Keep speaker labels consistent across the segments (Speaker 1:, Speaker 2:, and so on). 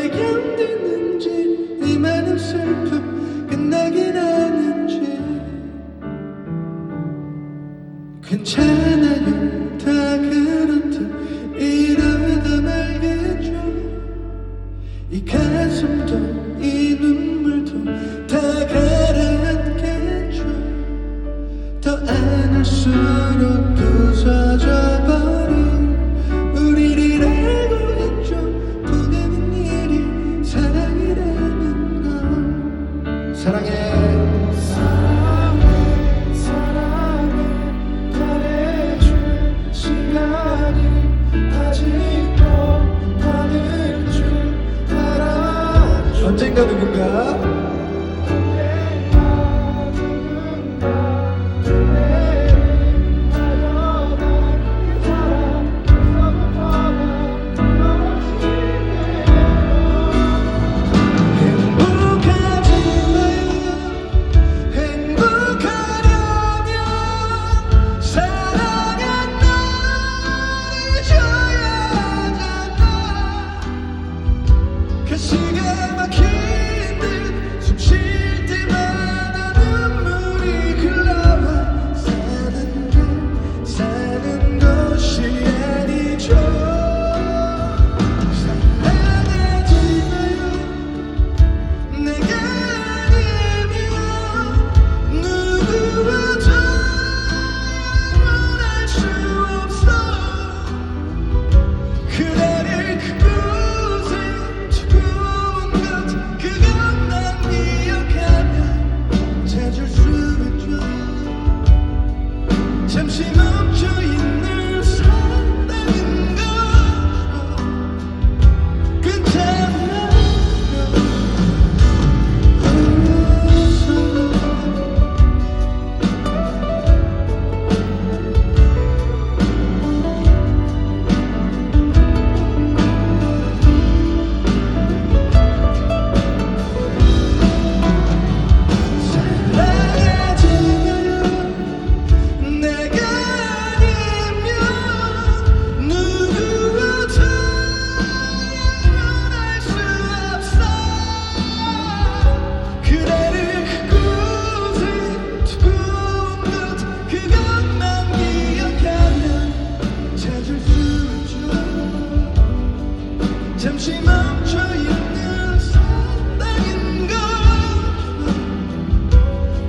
Speaker 1: 왜 견디는지 이 많은 슬픔 끝나긴 하는지. 괜찮아요. 다 그렇듯 이러다 말겠죠. 이 가슴도 이 눈물도 다 가라앉겠죠. 더 안을수록 언젠가 누군가?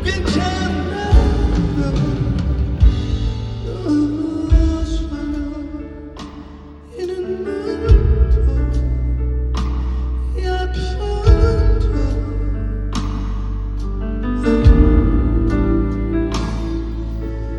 Speaker 1: 괜찮